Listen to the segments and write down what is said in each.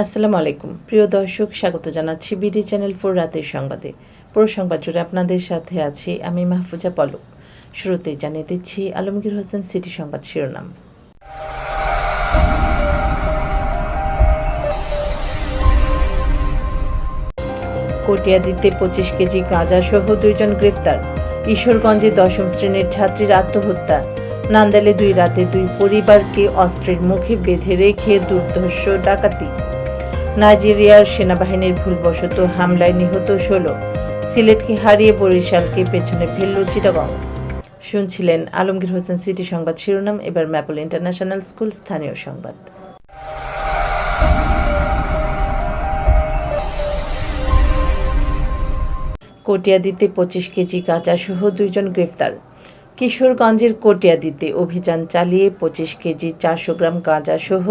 আসসালামু আলাইকুম। প্রিয় দর্শক, স্বাগত জানাচ্ছি বিডি চ্যানেল ফোর রাতের সংবাদে। পুরো সংবাদ জুড়ে আপনাদের সাথে আছি আমি মাহফুজা পলক। শুরুতেই জানিয়ে দিচ্ছি আলমগীর হোসেন সিটি সংবাদ শিরোনাম। কটিয়াদিতে পঁচিশ কেজি গাঁজা সহ দুইজন গ্রেফতার। ঈশ্বরগঞ্জে দশম শ্রেণির ছাত্রীর আত্মহত্যা। নান্দালে দুই রাতে দুই পরিবারকে অস্ত্রের মুখে বেঁধে রেখে দুর্ধর্ষ ডাকাতি। নাইজেরিয়ার সেনাবাহিনীর ভুলবশত হামলায় নিহত ষোলো। সিলেটকে হারিয়ে বরিশালকে পেছনে ফেলল চিটাগং। শুনছিলেন আলমগীর হোসেন সিটি সংবাদ শিরোনাম, এবার ম্যাপল ইন্টারন্যাশনাল স্কুল স্থানীয় সংবাদ। কটিয়াদিতে পঁচিশ কেজি গাঁজা সহ দুইজন গ্রেফতার। কিশোরগঞ্জের কটিয়াদিতে অভিযান চালিয়ে পঁচিশ কেজি চারশো গ্রাম গাঁজা সহ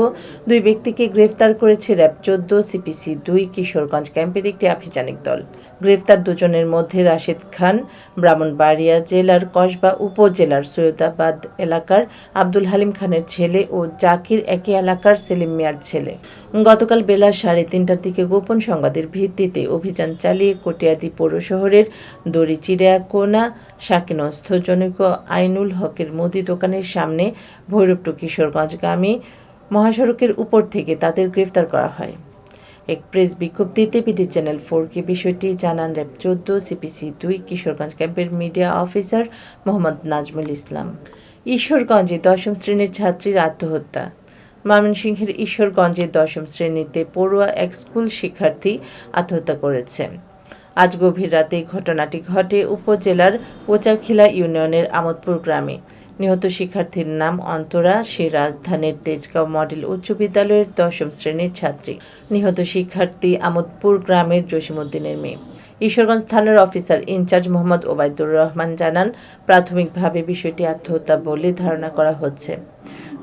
দুই ব্যক্তিকে গ্রেফতার করেছে র্যাব চোদ্দ, সিপিসি দুই, কিশোরগঞ্জ ক্যাম্পের একটি আভিযানিক দল। গ্রেফতার দুজনের মধ্যে রাশেদ খান, ব্রাহ্মণবাড়িয়া জেলার কসবা উপজেলার সৈয়দাবাদ এলাকার আব্দুল হালিম খানের ছেলে ও জাকির একই এলাকার সেলিম মিয়ার ছেলে। গতকাল বেলা সাড়ে তিনটার দিকে গোপন সংবাদের ভিত্তিতে অভিযান চালিয়ে কটিয়াদি পৌর শহরের দড়ি চিড়িয়াকোনা শাকিনস্থ জনৈক আইনুল হকের মুদি দোকানের সামনে ভৈরবটু কিশোরগঞ্জগামী মহাসড়কের উপর থেকে তাদের গ্রেফতার করা হয়। এক প্রেস বিজ্ঞপ্তিতে বিডি চ্যানেল ফোরকে বিষয়টি জানান র্যাব চোদ্দ, সিপিসি দুই, কিশোরগঞ্জ ক্যাম্পের মিডিয়া অফিসার মোহাম্মদ নাজমুল ইসলাম। ঈশ্বরগঞ্জে দশম শ্রেণির ছাত্রীর আত্মহত্যা। ময়মনসিংহের ঈশ্বরগঞ্জে দশম শ্রেণীতে পড়ুয়া এক স্কুল শিক্ষার্থী আত্মহত্যা করেছে। আজ গভীর রাতে ঘটনাটি ঘটে উপজেলার পোচাখিলা ইউনিয়নের আমোদপুর গ্রামে। নিহত শিক্ষার্থীর নাম অন্তরা, সে রাজধানীর তেজগাঁও মডেল উচ্চ বিদ্যালয়ের দশম শ্রেণির ছাত্রী। নিহত শিক্ষার্থী আমোদপুর গ্রামের জসিমউদ্দিনের মেয়ে। ঈশ্বরগঞ্জ থানার officer in charge Mohammad Obaidur Rahman জানান, প্রাথমিকভাবে বিষয়টি আত্মহত্যা বলে ধারণা করা হচ্ছে।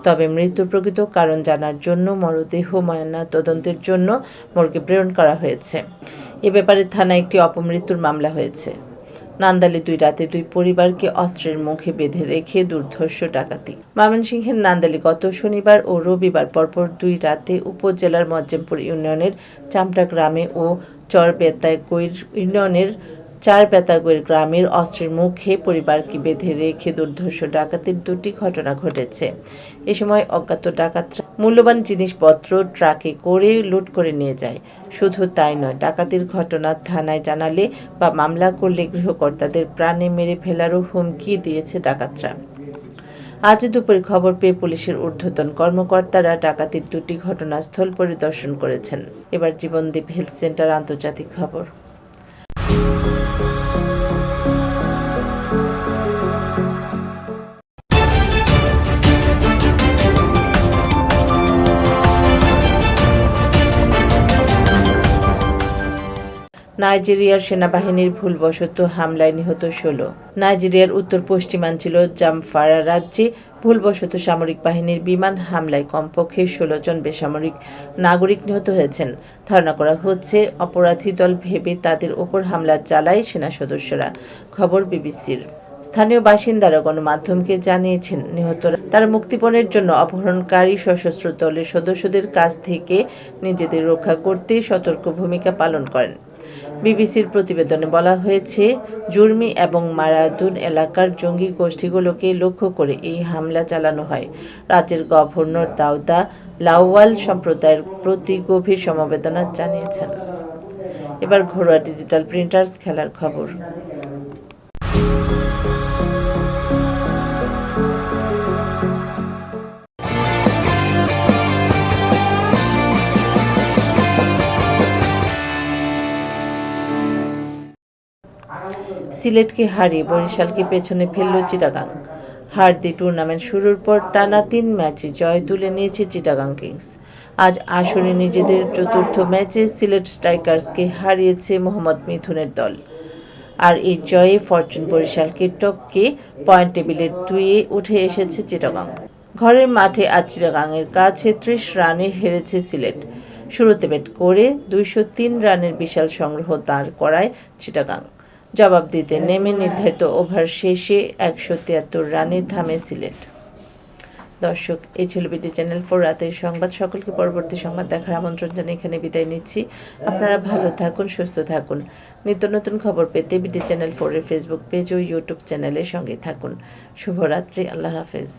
তবে মৃত্যু প্রকৃত কারণ জানার জন্য মরদেহ ময়না তদন্তের জন্য মর্গে প্রেরণ করা হয়েছে। এ ব্যাপারে থানায় একটি অপমৃত্যুর মামলা হয়েছে। নান্দালে দুই রাতে দুই পরিবারকে অস্ত্রের মুখে বেঁধে রেখে দুর্ধর্ষ ডাকাতি। ময়মনসিংহের নান্দালে গত শনিবার ও রবিবার পরপর দুই রাতে উপজেলার মজ্জেমপুর ইউনিয়নের চামটা গ্রামে ও চরবেতাগৈর ইউনিয়নের চার বেতাগৈর গ্রামের অস্ত্রের মুখে পরিবারকে বেঁধে রেখে দুর্ধর্ষ ডাকাতির দুটি ঘটনা ঘটেছে। এ সময় অজ্ঞাত ডাকাতরা মূল্যবান জিনিসপত্র ট্রাকে করে লুট করে নিয়ে যায়। শুধু তাই নয়, ডাকাতির ঘটনা থানায় জানালে বা মামলা করলে গৃহকর্তাদের প্রাণে মেরে ফেলারও হুমকি দিয়েছে ডাকাতরা। আজ দুপুরে খবর পেয়ে পুলিশের ঊর্ধ্বতন কর্মকর্তারা ডাকাতির দুটি ঘটনাস্থল পরিদর্শন করেছেন। এবার জীবনদীপ হেলথ সেন্টার আন্তর্জাতিক খবর। নাইজেরিয়ার সেনাবাহিনীর ভুলবশত হামলায় নিহত ষোলো। নাইজেরিয়ার উত্তর পশ্চিমাঞ্চল জামফারা রাজ্যে ভুলবশত সামরিক বাহিনীর বিমান হামলায় কমপক্ষে ষোলো জন বেসামরিক নাগরিক নিহত হয়েছেন। ধারণা করা হচ্ছে, অপরাধী দল ভেবে তাদের ওপর হামলা চালায় সেনা সদস্যরা। খবর বিবিসির। স্থানীয় বাসিন্দারা গণমাধ্যমকে জানিয়েছেন, নিহতরা তারা মুক্তিপণের জন্য অপহরণকারী সশস্ত্র দলের সদস্যদের কাছ থেকে নিজেদের রক্ষা করতে সতর্ক ভূমিকা পালন করেন। বিবিসির প্রতিবেদনে বলা হয়েছে, জুর্মি এবং মারাদুন এলাকার জঙ্গি গোষ্ঠীগুলোকে লক্ষ্য করে এই হামলা চালানো হয়। রাজ্যের গভর্নর দাউদা লাওয়াল সম্প্রদায়ের প্রতি গভীর সমবেদনা জানিয়েছেন। এবার ঘরোয়া ডিজিটাল প্রিন্টার্স খেলার খবর। সিলেটকে হারিয়ে বরিশালকে পেছনে ফেলল চিটাগাং। হার দি টুর্নামেন্ট শুরুর পর টানা তিন ম্যাচে জয় তুলে নিয়েছে চিটাগাং কিংস। আজ আসরে নিজেদের চতুর্থ ম্যাচে সিলেট স্ট্রাইকার্সকে হারিয়েছে মোহাম্মদ মিথুনের দল। আর এই জয়ে ফরচুন বরিশালকে টপকে পয়েন্ট টেবিলের দুইয়ে উঠে এসেছে চিটাগাং। ঘরের মাঠে আজ চিটাগাংয়ের কাছে ত্রিশ রানে হেরেছে সিলেট। শুরুতে ব্যাট করে দুইশো তিন রানের বিশাল সংগ্রহ দাঁড় করায় চিটাগাং। জবাব দিতে নেমে নির্ধারিত ওভার শেষে একশো তিয়াত্তর রানে থামে সিলেট। দর্শক এই ছিল বিটি চ্যানেল ফোর রাতের সংবাদ। সকলকে পরবর্তী সংবাদ দেখার আমন্ত্রণ জানিয়ে এখানে বিদায় নিচ্ছি। আপনারা ভালো থাকুন সুস্থ থাকুন। নিত্য নতুন খবর পেতে বিটি চ্যানেল ফোরের ফেসবুক পেজ ও ইউটিউব চ্যানেলের সঙ্গে থাকুন। শুভরাত্রি আল্লাহ হাফেজ।